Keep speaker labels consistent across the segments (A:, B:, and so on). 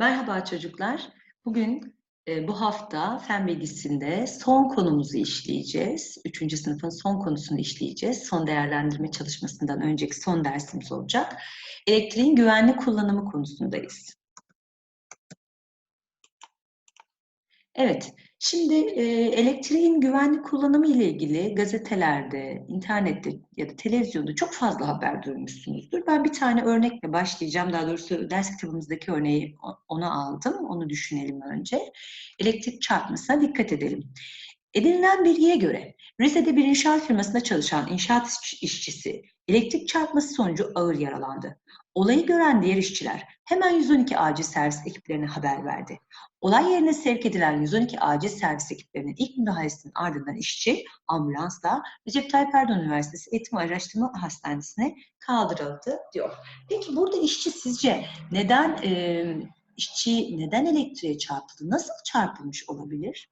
A: Merhaba çocuklar. Bugün e, bu hafta fen bilgisinde son konumuzu işleyeceğiz. Üçüncü sınıfın son konusunu işleyeceğiz. Son değerlendirme çalışmasından önceki son dersimiz olacak. Elektriğin güvenli kullanımı konusundayız. Evet, şimdi e, elektriğin güvenli kullanımı ile ilgili gazetelerde, internette ya da televizyonda çok fazla haber duymuşsunuzdur. Ben bir tane örnekle başlayacağım. Daha doğrusu ders kitabımızdaki örneği ona aldım. Onu düşünelim önce. Elektrik çarpmasına dikkat edelim. Edinilen bilgiye göre Rize'de bir inşaat firmasında çalışan inşaat işçisi elektrik çarpması sonucu ağır yaralandı. Olayı gören diğer işçiler hemen 112 acil servis ekiplerine haber verdi. Olay yerine sevk edilen 112 acil servis ekiplerinin ilk müdahalesinin ardından işçi ambulansla Recep Tayyip Erdoğan Üniversitesi Eğitim Araştırma Hastanesi'ne kaldırıldı diyor. Peki burada işçi sizce neden e, işçi neden elektriğe çarpıldı? Nasıl çarpılmış olabilir?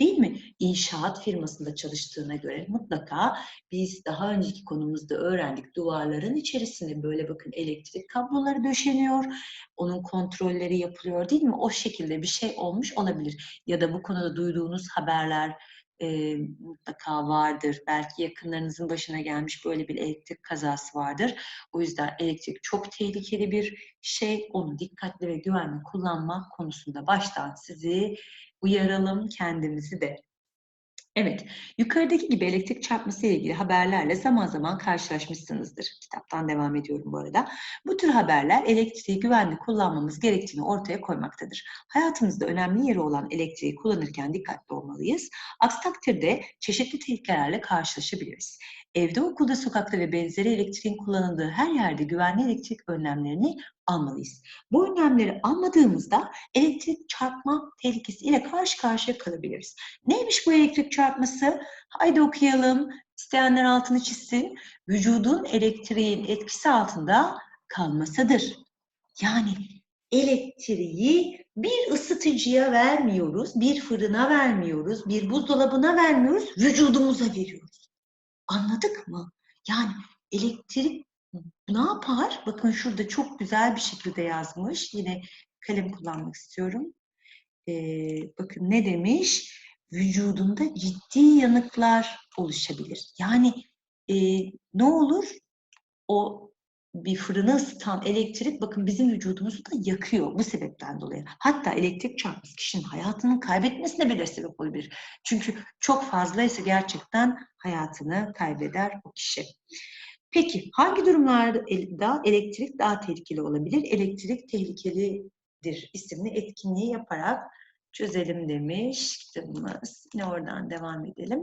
A: Değil mi? İnşaat firmasında çalıştığına göre mutlaka biz daha önceki konumuzda öğrendik duvarların içerisinde böyle bakın elektrik kabloları döşeniyor. Onun kontrolleri yapılıyor değil mi? O şekilde bir şey olmuş olabilir. Ya da bu konuda duyduğunuz haberler e, mutlaka vardır. Belki yakınlarınızın başına gelmiş böyle bir elektrik kazası vardır. O yüzden elektrik çok tehlikeli bir şey. Onu dikkatli ve güvenli kullanmak konusunda baştan sizi uyaralım kendimizi de. Evet, yukarıdaki gibi elektrik çarpması ile ilgili haberlerle zaman zaman karşılaşmışsınızdır. Kitaptan devam ediyorum bu arada. Bu tür haberler elektriği güvenli kullanmamız gerektiğini ortaya koymaktadır. Hayatımızda önemli yeri olan elektriği kullanırken dikkatli olmalıyız. Aksi takdirde çeşitli tehlikelerle karşılaşabiliriz. Evde, okulda, sokakta ve benzeri elektriğin kullanıldığı her yerde güvenli elektrik önlemlerini almalıyız. Bu önlemleri almadığımızda elektrik çarpma tehlikesiyle karşı karşıya kalabiliriz. Neymiş bu elektrik çarpması? Haydi okuyalım. İsteyenler altını çizsin. Vücudun elektriğin etkisi altında kalmasıdır. Yani elektriği bir ısıtıcıya vermiyoruz, bir fırına vermiyoruz, bir buzdolabına vermiyoruz, vücudumuza veriyoruz. Anladık mı? Yani elektrik ne yapar? Bakın şurada çok güzel bir şekilde yazmış. Yine kalem kullanmak istiyorum. Ee, bakın ne demiş? Vücudunda ciddi yanıklar oluşabilir. Yani e, ne olur? O bir fırını ısıtan elektrik bakın bizim vücudumuzu da yakıyor bu sebepten dolayı. Hatta elektrik çarpması kişinin hayatını kaybetmesine bile sebep olabilir. Çünkü çok fazlaysa gerçekten hayatını kaybeder o kişi. Peki hangi durumlarda elektrik daha tehlikeli olabilir? Elektrik tehlikelidir isimli etkinliği yaparak çözelim demiş kitabımız. Yine oradan devam edelim.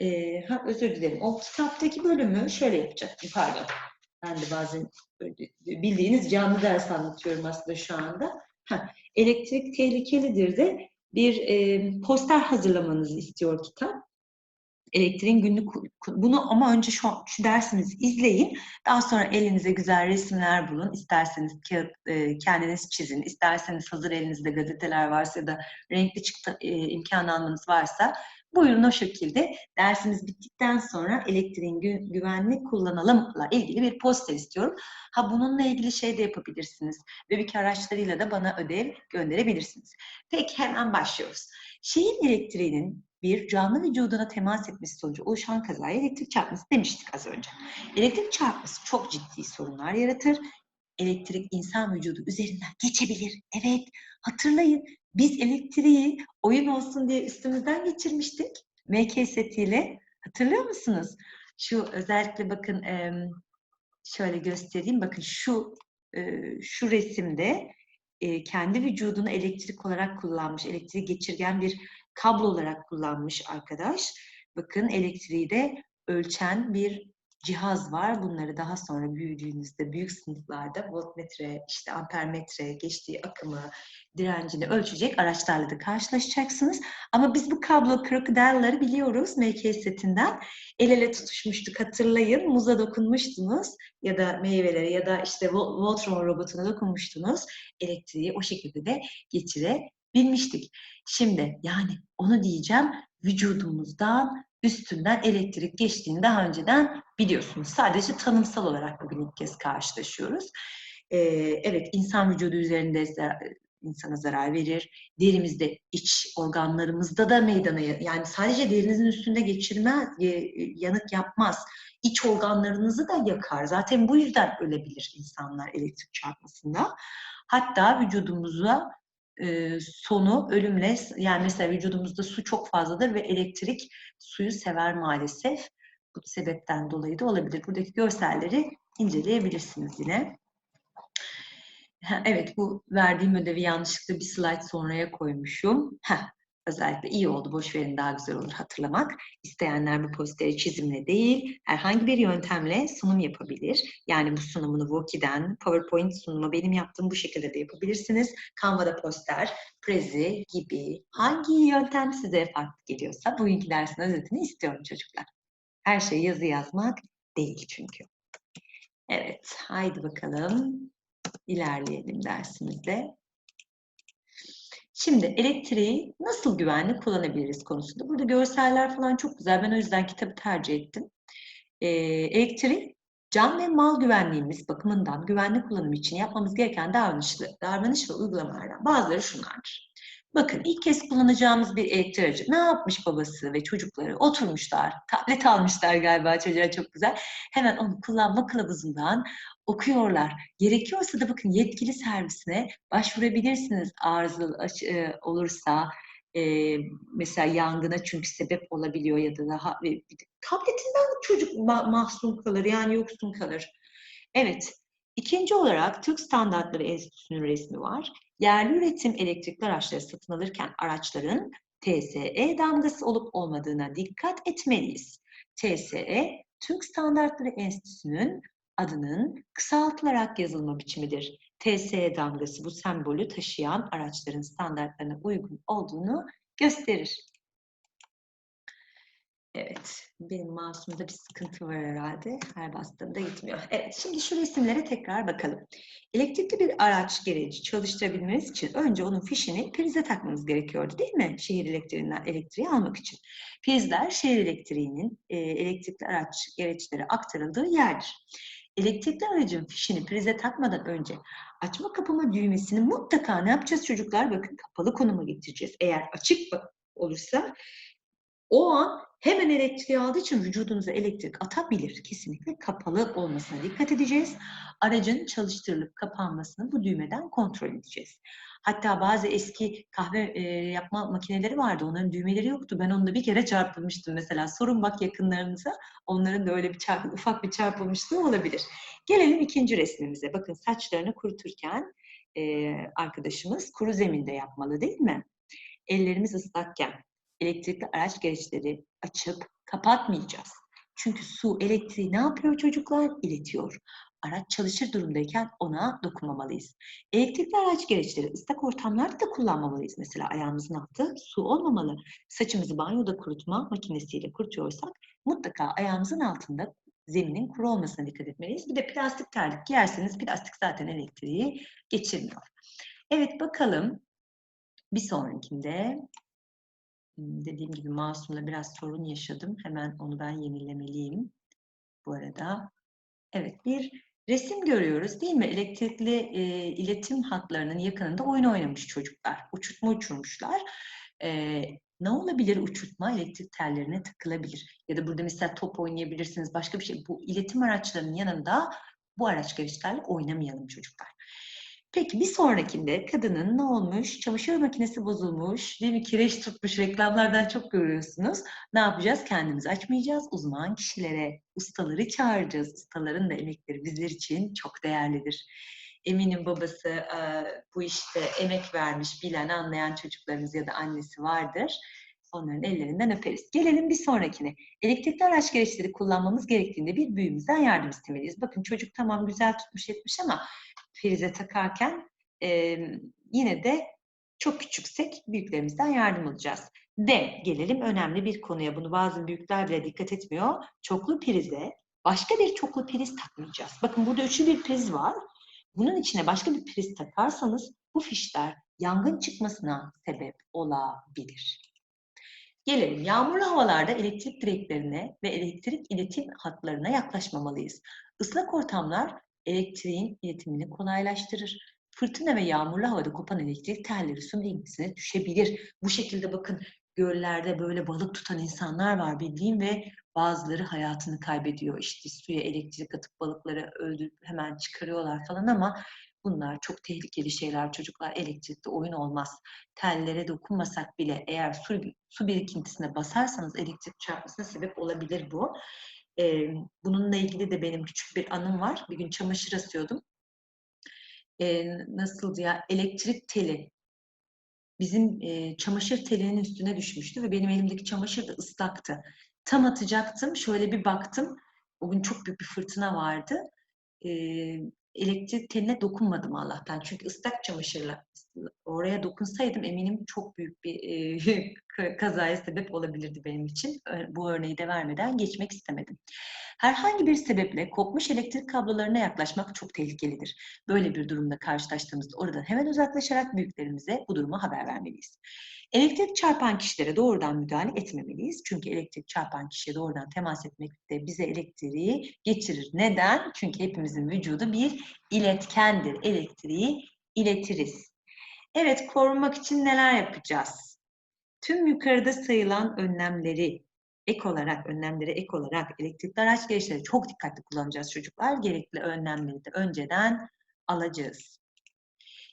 A: Ee, ha, özür dilerim. O kitaptaki bölümü şöyle yapacaktım. Pardon. Ben de bazen bildiğiniz canlı ders anlatıyorum aslında şu anda. Ha, elektrik tehlikelidir de bir e, poster hazırlamanızı istiyor kitap elektriğin günlük bunu ama önce şu, şu dersimizi izleyin. Daha sonra elinize güzel resimler bulun. İsterseniz kağıt e, kendiniz çizin. İsterseniz hazır elinizde gazeteler varsa ya da renkli çıktı e, imkanı almanız varsa buyurun o şekilde dersimiz bittikten sonra elektriğin gü güvenli kullanalımla ilgili bir poster istiyorum. Ha bununla ilgili şey de yapabilirsiniz. Webik araçlarıyla da bana ödev gönderebilirsiniz. Peki hemen başlıyoruz. Şehir elektriğinin bir canlı vücuduna temas etmesi sonucu oluşan kazaya elektrik çarpması demiştik az önce. Elektrik çarpması çok ciddi sorunlar yaratır. Elektrik insan vücudu üzerinden geçebilir. Evet, hatırlayın biz elektriği oyun olsun diye üstümüzden geçirmiştik. MK setiyle. Hatırlıyor musunuz? Şu özellikle bakın şöyle göstereyim. Bakın şu şu resimde kendi vücudunu elektrik olarak kullanmış, elektriği geçirgen bir kablo olarak kullanmış arkadaş. Bakın elektriği de ölçen bir cihaz var. Bunları daha sonra büyüdüğünüzde büyük sınıflarda voltmetre, işte ampermetre, geçtiği akımı, direncini ölçecek araçlarla da karşılaşacaksınız. Ama biz bu kablo krokodilleri biliyoruz MK setinden. El ele tutuşmuştuk hatırlayın. Muza dokunmuştunuz ya da meyvelere ya da işte Voltron robotuna dokunmuştunuz. Elektriği o şekilde de geçirebilmiştik. Şimdi yani onu diyeceğim vücudumuzdan üstünden elektrik geçtiğini daha önceden biliyorsunuz. Sadece tanımsal olarak bugün ilk kez karşılaşıyoruz. Ee, evet, insan vücudu üzerinde zar- insana zarar verir. Derimizde, iç organlarımızda da meydana yani sadece derinizin üstünde geçirmez, yanık yapmaz. İç organlarınızı da yakar. Zaten bu yüzden ölebilir insanlar elektrik çarpmasında. Hatta vücudumuza sonu ölümle yani mesela vücudumuzda su çok fazladır ve elektrik suyu sever maalesef. Bu sebepten dolayı da olabilir. Buradaki görselleri inceleyebilirsiniz yine. Evet, bu verdiğim ödevi yanlışlıkla bir slide sonraya koymuşum. Heh, özellikle iyi oldu, boş verin daha güzel olur hatırlamak. İsteyenler bu posteri çizimle değil, herhangi bir yöntemle sunum yapabilir. Yani bu sunumunu Voki'den, PowerPoint sunumu benim yaptığım bu şekilde de yapabilirsiniz. Canva'da poster, Prezi gibi hangi yöntem size farklı geliyorsa bugünkü dersin özetini istiyorum çocuklar. Her şey yazı yazmak değil çünkü. Evet, haydi bakalım ilerleyelim dersimizde. Şimdi elektriği nasıl güvenli kullanabiliriz konusunda. Burada görseller falan çok güzel. Ben o yüzden kitabı tercih ettim. Ee, elektrik can ve mal güvenliğimiz bakımından güvenli kullanım için yapmamız gereken davranışlı, davranış ve uygulamalardan bazıları şunlardır. Bakın ilk kez kullanacağımız bir elektrik aracı. Ne yapmış babası ve çocukları? Oturmuşlar, tablet almışlar galiba çocuğa çok güzel. Hemen onu kullanma kılavuzundan okuyorlar. Gerekiyorsa da bakın yetkili servisine başvurabilirsiniz arızalı e, olursa. E, mesela yangına çünkü sebep olabiliyor ya da daha tabletinden çocuk ma mahzun kalır yani yoksun kalır. Evet. İkinci olarak Türk Standartları Enstitüsü'nün resmi var. Yerli üretim elektrikli araçları satın alırken araçların TSE damgası olup olmadığına dikkat etmeliyiz. TSE, Türk Standartları Enstitüsü'nün adının kısaltılarak yazılma biçimidir. TSE damgası bu sembolü taşıyan araçların standartlarına uygun olduğunu gösterir. Evet, benim mouse'umda bir sıkıntı var herhalde. Her bastığımda gitmiyor. Evet, şimdi şu resimlere tekrar bakalım. Elektrikli bir araç gereci çalıştırabilmeniz için önce onun fişini prize takmanız gerekiyordu değil mi? Şehir elektriğinden elektriği almak için. Prizler şehir elektriğinin e, elektrikli araç gereçlere aktarıldığı yerdir. Elektrikli aracın fişini prize takmadan önce açma kapama düğmesini mutlaka ne yapacağız çocuklar? Bakın kapalı konuma getireceğiz. Eğer açık olursa o an hemen elektriği aldığı için vücudunuza elektrik atabilir. Kesinlikle kapalı olmasına dikkat edeceğiz. Aracın çalıştırılıp kapanmasını bu düğmeden kontrol edeceğiz. Hatta bazı eski kahve e, yapma makineleri vardı. Onların düğmeleri yoktu. Ben onda bir kere çarpılmıştım mesela. Sorun bak yakınlarınıza. Onların da öyle bir çarp, ufak bir çarpılmışlığı olabilir. Gelelim ikinci resmimize. Bakın saçlarını kuruturken e, arkadaşımız kuru zeminde yapmalı değil mi? Ellerimiz ıslakken elektrikli araç gereçleri açıp kapatmayacağız. Çünkü su elektriği ne yapıyor çocuklar? İletiyor. Araç çalışır durumdayken ona dokunmamalıyız. Elektrikli araç gereçleri ıslak ortamlarda da kullanmamalıyız. Mesela ayağımızın altı su olmamalı. Saçımızı banyoda kurutma makinesiyle kurutuyorsak mutlaka ayağımızın altında zeminin kuru olmasına dikkat etmeliyiz. Bir de plastik terlik giyerseniz plastik zaten elektriği geçirmiyor. Evet bakalım bir sonrakinde dediğim gibi mouse'umla biraz sorun yaşadım. Hemen onu ben yenilemeliyim bu arada. Evet bir resim görüyoruz değil mi? Elektrikli e, iletim hatlarının yakınında oyun oynamış çocuklar. Uçurtma uçurmuşlar. E, ne olabilir uçurtma? Elektrik tellerine takılabilir. Ya da burada mesela top oynayabilirsiniz. Başka bir şey. Bu iletim araçlarının yanında bu araç gereçlerle oynamayalım çocuklar. Peki bir sonrakinde kadının ne olmuş? Çamaşır makinesi bozulmuş, değil mi? Kireç tutmuş reklamlardan çok görüyorsunuz. Ne yapacağız? Kendimizi açmayacağız. Uzman kişilere, ustaları çağıracağız. Ustaların da emekleri bizler için çok değerlidir. Eminim babası bu işte emek vermiş, bilen, anlayan çocuklarımız ya da annesi vardır. Onların ellerinden öperiz. Gelelim bir sonrakine. Elektrikli araç gereçleri kullanmamız gerektiğinde bir büyüğümüzden yardım istemeliyiz. Bakın çocuk tamam güzel tutmuş etmiş ama prize takarken e, yine de çok küçüksek büyüklerimizden yardım alacağız. De gelelim önemli bir konuya. Bunu bazı büyükler bile dikkat etmiyor. Çoklu prize başka bir çoklu priz takmayacağız. Bakın burada üçlü bir priz var. Bunun içine başka bir priz takarsanız bu fişler yangın çıkmasına sebep olabilir. Gelelim yağmurlu havalarda elektrik direklerine ve elektrik iletim hatlarına yaklaşmamalıyız. Islak ortamlar elektriğin iletimini kolaylaştırır. Fırtına ve yağmurlu havada kopan elektrik telleri su birikintisine düşebilir. Bu şekilde bakın göllerde böyle balık tutan insanlar var bildiğim ve bazıları hayatını kaybediyor. İşte suya elektrik atıp balıkları öldürüp hemen çıkarıyorlar falan ama bunlar çok tehlikeli şeyler çocuklar. Elektrikte oyun olmaz. Tellere dokunmasak bile eğer su, su birikintisine basarsanız elektrik çarpmasına sebep olabilir bu. Ee, bununla ilgili de benim küçük bir anım var. Bir gün çamaşır asıyordum. Ee, nasıldı ya? Elektrik teli bizim e, çamaşır telinin üstüne düşmüştü ve benim elimdeki çamaşır da ıslaktı. Tam atacaktım, şöyle bir baktım. O gün çok büyük bir fırtına vardı. E, elektrik teline dokunmadım Allah'tan. Çünkü ıslak çamaşırla oraya dokunsaydım eminim çok büyük bir e, kazaya sebep olabilirdi benim için. Bu örneği de vermeden geçmek istemedim. Herhangi bir sebeple kopmuş elektrik kablolarına yaklaşmak çok tehlikelidir. Böyle bir durumda karşılaştığımızda oradan hemen uzaklaşarak büyüklerimize bu durumu haber vermeliyiz. Elektrik çarpan kişilere doğrudan müdahale etmemeliyiz. Çünkü elektrik çarpan kişiye doğrudan temas etmek de bize elektriği getirir. Neden? Çünkü hepimizin vücudu bir iletkendir. Elektriği iletiriz. Evet, korunmak için neler yapacağız? Tüm yukarıda sayılan önlemleri ek olarak, önlemleri ek olarak elektrikli araç gelişleri çok dikkatli kullanacağız çocuklar. Gerekli önlemleri de önceden alacağız.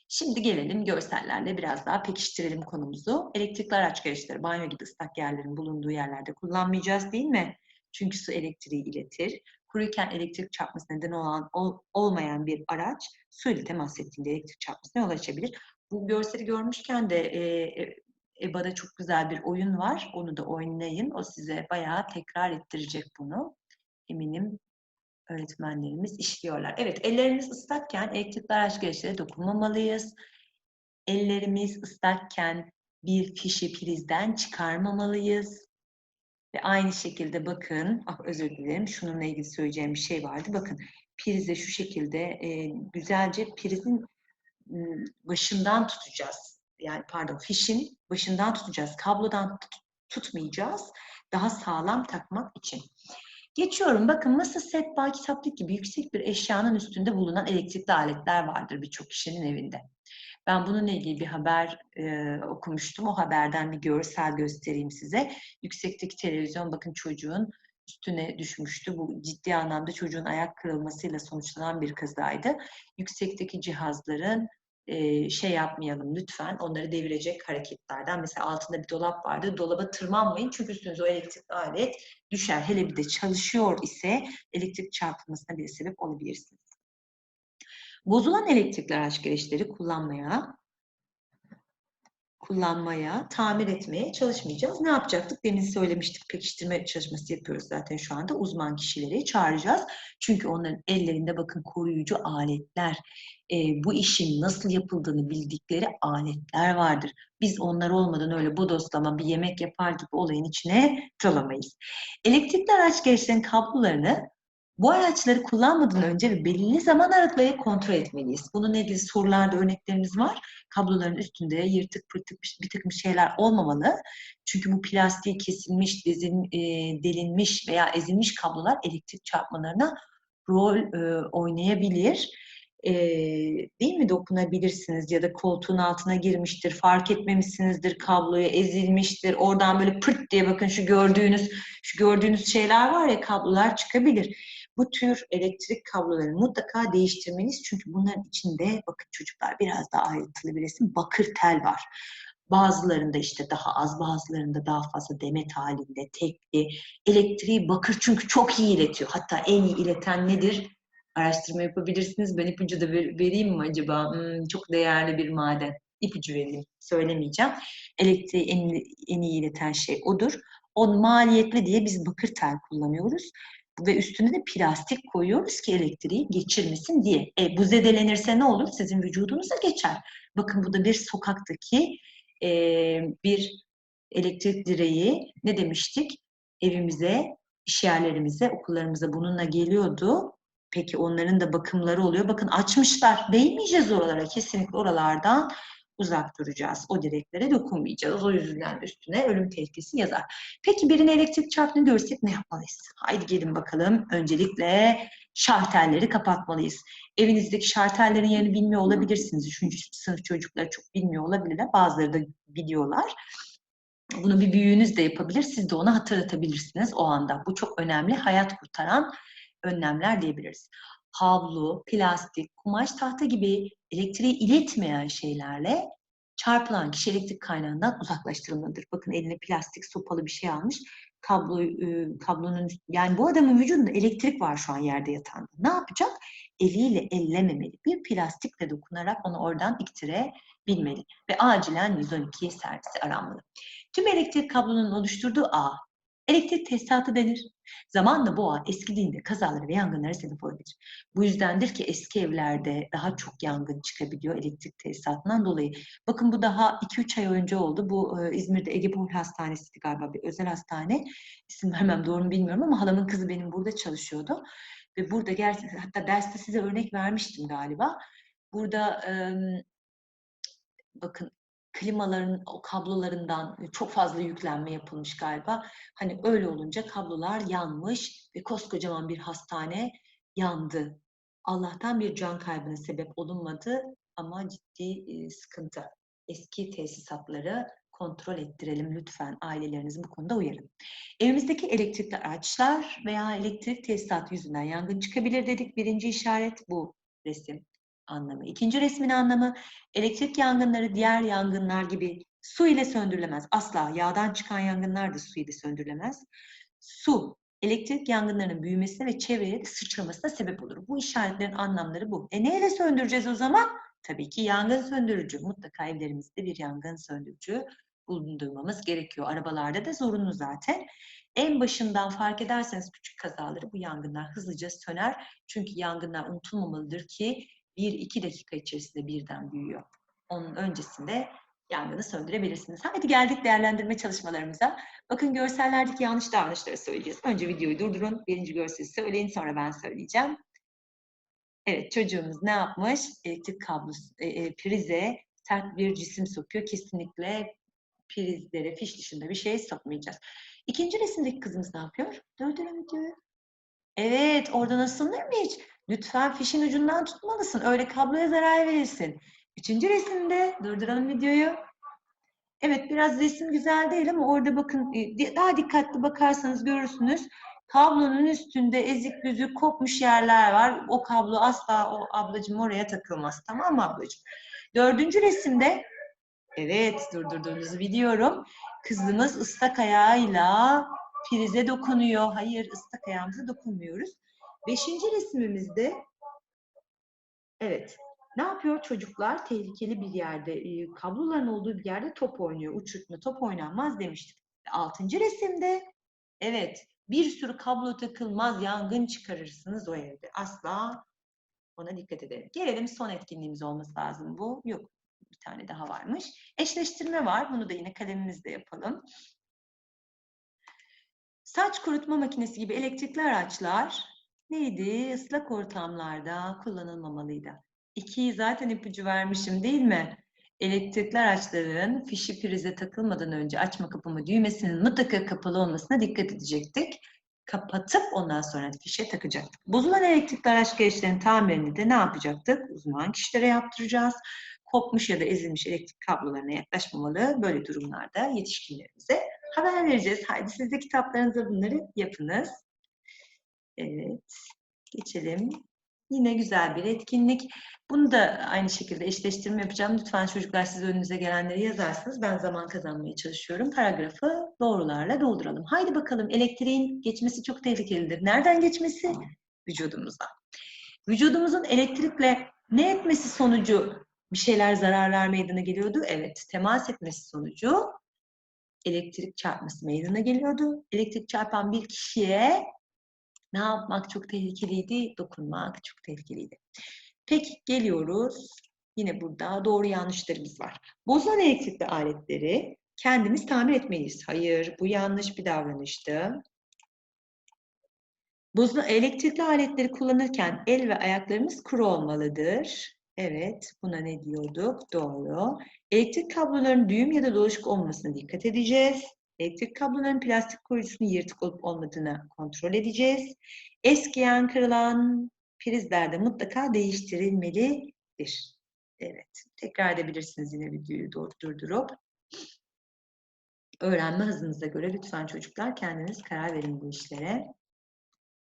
A: Şimdi gelelim görsellerle biraz daha pekiştirelim konumuzu. Elektrikli araç gereçleri banyo gibi ıslak yerlerin bulunduğu yerlerde kullanmayacağız değil mi? Çünkü su elektriği iletir. Kuruyken elektrik çarpması neden olan ol, olmayan bir araç su ile temas ettiğinde elektrik çarpmasına yol açabilir. Bu görseli görmüşken de e, e EBA'da çok güzel bir oyun var. Onu da oynayın. O size bayağı tekrar ettirecek bunu. Eminim öğretmenlerimiz işliyorlar. Evet, ellerimiz ıslakken elektrikli araç gereçlere dokunmamalıyız. Ellerimiz ıslakken bir fişi prizden çıkarmamalıyız. Ve aynı şekilde bakın, ah özür dilerim, şununla ilgili söyleyeceğim bir şey vardı. Bakın, prize şu şekilde e, güzelce prizin başından tutacağız. Yani pardon, fişin başından tutacağız. Kablodan tutmayacağız. Daha sağlam takmak için. Geçiyorum. Bakın masa, sehpa, kitaplık gibi yüksek bir eşyanın üstünde bulunan elektrikli aletler vardır birçok kişinin evinde. Ben bununla ilgili bir haber e, okumuştum. O haberden bir görsel göstereyim size. Yüksekteki televizyon bakın çocuğun üstüne düşmüştü. Bu ciddi anlamda çocuğun ayak kırılmasıyla sonuçlanan bir kazaydı. Yüksekteki cihazların şey yapmayalım lütfen. Onları devirecek hareketlerden. Mesela altında bir dolap vardı. Dolaba tırmanmayın çünkü üstünüze o elektrik alet düşer. Hele bir de çalışıyor ise elektrik çarpılmasına bir sebep olabilirsiniz. Bozulan elektrikli araç gereçleri kullanmaya kullanmaya, tamir etmeye çalışmayacağız. Ne yapacaktık? Demin söylemiştik pekiştirme çalışması yapıyoruz zaten şu anda. Uzman kişileri çağıracağız. Çünkü onların ellerinde bakın koruyucu aletler, e, bu işin nasıl yapıldığını bildikleri aletler vardır. Biz onlar olmadan öyle bodoslama bir yemek yapar gibi olayın içine çalamayız. Elektrikli araç gereçlerin kablolarını bu araçları kullanmadan önce ve belirli zaman aralıklarıyla kontrol etmeliyiz. Bunun ilgili sorularda örneklerimiz var. Kabloların üstünde yırtık pırtık bir, takım şeyler olmamalı. Çünkü bu plastiği kesilmiş, dezin, e, delinmiş veya ezilmiş kablolar elektrik çarpmalarına rol e, oynayabilir. E, değil mi dokunabilirsiniz ya da koltuğun altına girmiştir, fark etmemişsinizdir kabloya ezilmiştir. Oradan böyle pırt diye bakın şu gördüğünüz şu gördüğünüz şeyler var ya kablolar çıkabilir bu tür elektrik kablolarını mutlaka değiştirmeniz. Çünkü bunların içinde bakın çocuklar biraz daha ayrıntılı bir resim bakır tel var. Bazılarında işte daha az, bazılarında daha fazla demet halinde, tekli. Elektriği bakır çünkü çok iyi iletiyor. Hatta en iyi ileten nedir? Araştırma yapabilirsiniz. Ben ipucu da vereyim mi acaba? Hmm, çok değerli bir maden. İpucu vereyim, söylemeyeceğim. Elektriği en, en iyi ileten şey odur. O maliyetli diye biz bakır tel kullanıyoruz ve üstüne de plastik koyuyoruz ki elektriği geçirmesin diye. E, bu zedelenirse ne olur? Sizin vücudunuza geçer. Bakın bu da bir sokaktaki e, bir elektrik direği ne demiştik? Evimize, iş yerlerimize, okullarımıza bununla geliyordu. Peki onların da bakımları oluyor. Bakın açmışlar. Değmeyeceğiz oralara. Kesinlikle oralardan uzak duracağız. O direklere dokunmayacağız. O yüzden üstüne ölüm tehlikesi yazar. Peki birine elektrik çarptığını görsek ne yapmalıyız? Haydi gelin bakalım. Öncelikle şartelleri kapatmalıyız. Evinizdeki şartellerin yerini bilmiyor olabilirsiniz. Üçüncü sınıf çocukları çok bilmiyor olabilirler. Bazıları da biliyorlar. Bunu bir büyüğünüz de yapabilir. Siz de ona hatırlatabilirsiniz o anda. Bu çok önemli. Hayat kurtaran önlemler diyebiliriz. Havlu, plastik, kumaş, tahta gibi elektriği iletmeyen şeylerle çarpılan kişi elektrik kaynağından uzaklaştırılmalıdır. Bakın eline plastik sopalı bir şey almış. Kablo, e, kablonun yani bu adamın vücudunda elektrik var şu an yerde yatan. Ne yapacak? Eliyle ellememeli. Bir plastikle dokunarak onu oradan iktirebilmeli. Ve acilen 112 servisi aranmalı. Tüm elektrik kablonun oluşturduğu ağ elektrik tesisatı denir. Zamanla ağ eskidiğinde kazalara ve yangınlara sebep olabilir. Bu yüzdendir ki eski evlerde daha çok yangın çıkabiliyor elektrik tesisatından dolayı. Bakın bu daha 2-3 ay önce oldu. Bu e, İzmir'de Egepol Hastanesi'ydi galiba bir özel hastane. İsim vermem doğru mu bilmiyorum ama halamın kızı benim burada çalışıyordu. Ve burada gerçekten hatta derste size örnek vermiştim galiba. Burada e, bakın klimaların o kablolarından çok fazla yüklenme yapılmış galiba. Hani öyle olunca kablolar yanmış ve koskocaman bir hastane yandı. Allah'tan bir can kaybına sebep olunmadı ama ciddi e, sıkıntı. Eski tesisatları kontrol ettirelim lütfen. Ailelerinizi bu konuda uyarın. Evimizdeki elektrikli araçlar veya elektrik tesisatı yüzünden yangın çıkabilir dedik. Birinci işaret bu resim anlamı. İkinci resmin anlamı elektrik yangınları diğer yangınlar gibi su ile söndürülemez. Asla yağdan çıkan yangınlar da su ile söndürülemez. Su elektrik yangınlarının büyümesine ve çevreye sıçramasına sebep olur. Bu işaretlerin anlamları bu. E neyle söndüreceğiz o zaman? Tabii ki yangın söndürücü. Mutlaka evlerimizde bir yangın söndürücü bulundurmamız gerekiyor. Arabalarda da zorunlu zaten. En başından fark ederseniz küçük kazaları bu yangınlar hızlıca söner. Çünkü yangınlar unutulmamalıdır ki 1-2 dakika içerisinde birden büyüyor. Onun öncesinde yangını söndürebilirsiniz. Hadi geldik değerlendirme çalışmalarımıza. Bakın görsellerdeki yanlış davranışları söyleyeceğiz. Önce videoyu durdurun. Birinci görseli söyleyin sonra ben söyleyeceğim. Evet çocuğumuz ne yapmış? Elektrik kablosu, e, e, prize sert bir cisim sokuyor. Kesinlikle prizlere, fiş dışında bir şey sokmayacağız. İkinci resimdeki kızımız ne yapıyor? Durdurun videoyu. Evet, orada nasıldır mı hiç? Lütfen fişin ucundan tutmalısın. Öyle kabloya zarar verirsin. Üçüncü resimde durduralım videoyu. Evet biraz resim güzel değil ama orada bakın e, daha dikkatli bakarsanız görürsünüz. Kablonun üstünde ezik düzük kopmuş yerler var. O kablo asla o ablacığım oraya takılmaz. Tamam mı ablacığım? Dördüncü resimde evet durdurduğunuzu biliyorum. Kızımız ıslak ayağıyla prize dokunuyor. Hayır ıslak ayağımıza dokunmuyoruz. Beşinci resimimizde evet ne yapıyor çocuklar? Tehlikeli bir yerde, e, kabloların olduğu bir yerde top oynuyor. Uçurtma top oynanmaz demiştik. Altıncı resimde evet bir sürü kablo takılmaz, yangın çıkarırsınız o evde. Asla ona dikkat edelim. Gelelim son etkinliğimiz olması lazım bu. Yok bir tane daha varmış. Eşleştirme var. Bunu da yine kalemimizde yapalım. Saç kurutma makinesi gibi elektrikli araçlar neydi? Islak ortamlarda kullanılmamalıydı. İkiyi zaten ipucu vermişim değil mi? Elektrikli araçların fişi prize takılmadan önce açma kapama düğmesinin mutlaka kapalı olmasına dikkat edecektik. Kapatıp ondan sonra fişe takacaktık. Bozulan elektrikli araç gereçlerinin tamirini de ne yapacaktık? Uzman kişilere yaptıracağız. Kopmuş ya da ezilmiş elektrik kablolarına yaklaşmamalı. Böyle durumlarda yetişkinlerimize haber vereceğiz. Haydi siz de kitaplarınızda bunları yapınız. Evet, geçelim. Yine güzel bir etkinlik. Bunu da aynı şekilde eşleştirme yapacağım. Lütfen çocuklar siz önünüze gelenleri yazarsınız. Ben zaman kazanmaya çalışıyorum. Paragrafı doğrularla dolduralım. Haydi bakalım elektriğin geçmesi çok tehlikelidir. Nereden geçmesi? Vücudumuza. Vücudumuzun elektrikle ne etmesi sonucu bir şeyler zararlar meydana geliyordu? Evet, temas etmesi sonucu elektrik çarpması meydana geliyordu. Elektrik çarpan bir kişiye ne yapmak çok tehlikeliydi? Dokunmak çok tehlikeliydi. Peki geliyoruz. Yine burada doğru yanlışlarımız var. Bozulan elektrikli aletleri kendimiz tamir etmeliyiz. Hayır, bu yanlış bir davranıştı. Bozulan elektrikli aletleri kullanırken el ve ayaklarımız kuru olmalıdır. Evet, buna ne diyorduk? Doğru. Elektrik kablolarının düğüm ya da dolaşık olmasına dikkat edeceğiz. Elektrik kablolarının plastik koruyucusunun yırtık olup olmadığını kontrol edeceğiz. Eskiyen, kırılan prizler de mutlaka değiştirilmelidir. Evet, tekrar edebilirsiniz yine videoyu dur- durdurup. Öğrenme hızınıza göre lütfen çocuklar kendiniz karar verin bu işlere.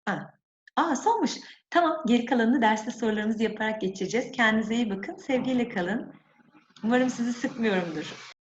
A: Ha. Aa sonmuş. Tamam, geri kalanını derste sorularımızı yaparak geçireceğiz. Kendinize iyi bakın, sevgiyle kalın. Umarım sizi sıkmıyorumdur.